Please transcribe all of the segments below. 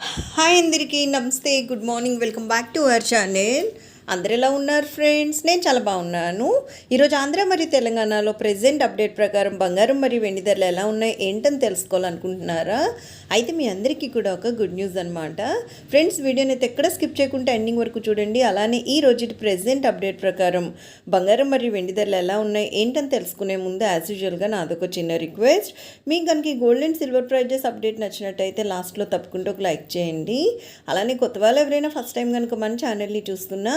Hi అందరికీ namaste good morning welcome back to our channel. అందరు ఎలా ఉన్నారు ఫ్రెండ్స్ నేను చాలా బాగున్నాను. ఈరోజు ఆంధ్ర మరియు తెలంగాణలో ప్రజెంట్ అప్డేట్ ప్రకారం బంగారం మరియు వెండి ధరలు ఎలా ఉన్నాయి ఏంటని తెలుసుకోవాలనుకుంటున్నారా? అయితే మీ అందరికీ కూడా ఒక గుడ్ న్యూస్ అనమాట ఫ్రెండ్స్ వీడియోని అయితే ఎక్కడ స్కిప్ చేయకుండా ఎండింగ్ వరకు చూడండి. అలానే ఈ రోజు ప్రజెంట్ అప్డేట్ ప్రకారం బంగారం మరియు వెండి ధరలు ఎలా ఉన్నాయి ఏంటని తెలుసుకునే ముందు యాజ్ యూజువల్గా నాదొక చిన్న రిక్వెస్ట్ మీకు కనుక gold and silver prices update నచ్చినట్టయితే లాస్ట్లో తప్పకుండా ఒక లైక్ చేయండి. అలానే కొత్త వాళ్ళు ఎవరైనా ఫస్ట్ టైం కనుక మన ఛానల్ని చూస్తున్నా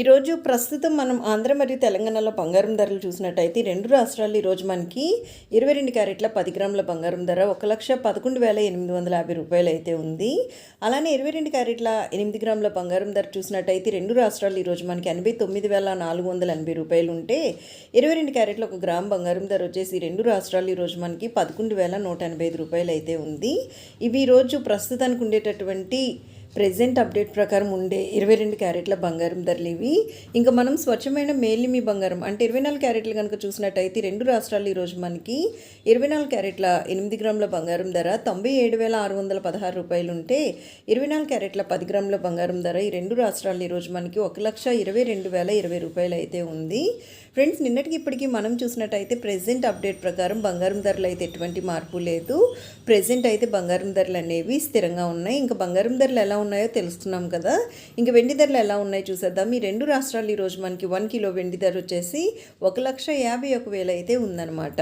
ఈరోజు ప్రస్తుతం మనం ఆంధ్ర మరియు తెలంగాణలో బంగారం ధరలు చూసినట్టయితే రెండు రాష్ట్రాలు ఈరోజు మనకి ఇరవై రెండు క్యారెట్ల పది గ్రాముల బంగారం ధర ఒక లక్ష పదకొండు వేల ఎనిమిది వందల యాభై రూపాయలు అయితే ఉంది. అలానే ఇరవై రెండు క్యారెట్ల ఎనిమిది గ్రాముల బంగారం ధర చూసినట్టయితే రెండు రాష్ట్రాలు ఈరోజు మనకి ఎనభై తొమ్మిది వేల నాలుగు వందల ఎనభై రూపాయలు ఉంటే ఇరవై రెండు క్యారెట్ల ఒక గ్రామ్ బంగారం ధర వచ్చేసి రెండు రాష్ట్రాలు ఈరోజు మనకి పదకొండు వేల నూట ఎనభై ఐదు రూపాయలు అయితే ఉంది. ఇవి ఈరోజు ప్రస్తుతానికి ఉండేటటువంటి ప్రజెంట్ అప్డేట్ ప్రకారం ఉండే ఇరవై రెండు క్యారెట్ల బంగారం ధరలు ఇవి. ఇంకా మనం స్వచ్ఛమైన మేలిమి బంగారం అంటే ఇరవై నాలుగు క్యారెట్లు కనుక చూసినట్టయితే రెండు రాష్ట్రాలు ఈరోజు మనకి ఇరవై నాలుగు క్యారెట్ల ఎనిమిది గ్రాముల బంగారం ధర తొంభై ఏడు వేల ఆరు వందల పదహారు రూపాయలు ఉంటే ఇరవై నాలుగు క్యారెట్ల పది గ్రాముల బంగారం ధర ఈ రెండు రాష్ట్రాలు ఈరోజు మనకి ఒక లక్ష ఇరవై రెండు వేల ఇరవై రూపాయలు అయితే ఉంది. ఫ్రెండ్స్ నిన్నటికి ఇప్పటికీ మనం చూసినట్టయితే ప్రజెంట్ అప్డేట్ ప్రకారం బంగారం ధరలు అయితే ఎటువంటి మార్పు లేదు. ప్రెజెంట్ అయితే బంగారం ధరలు అనేవి స్థిరంగా ఉన్నాయి. ఇంకా బంగారం ధరలు ఎలా ఉన్నాయో తెలుస్తున్నాం కదా. ఇంకా వెండి ధరలు ఎలా ఉన్నాయో చూసేద్దాం. ఈ రెండు రాష్ట్రాలు ఈరోజు మనకి వన్ కిలో వెండి ధర వచ్చేసి ఒక లక్ష యాభై ఒక వేలు అయితే ఉందన్నమాట.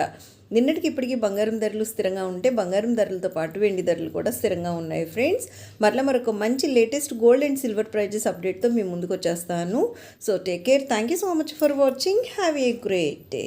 నిన్నటికి ఇప్పటికీ బంగారం ధరలు స్థిరంగా ఉంటే బంగారం ధరలతో పాటు వెండి ధరలు కూడా స్థిరంగా ఉన్నాయి ఫ్రెండ్స్. మరలా మరొక మంచి latest gold and silver prices అప్డేట్తో మేము ముందుకు వచ్చేస్తాను. So take care. Thank you so much for watching. Have a great day.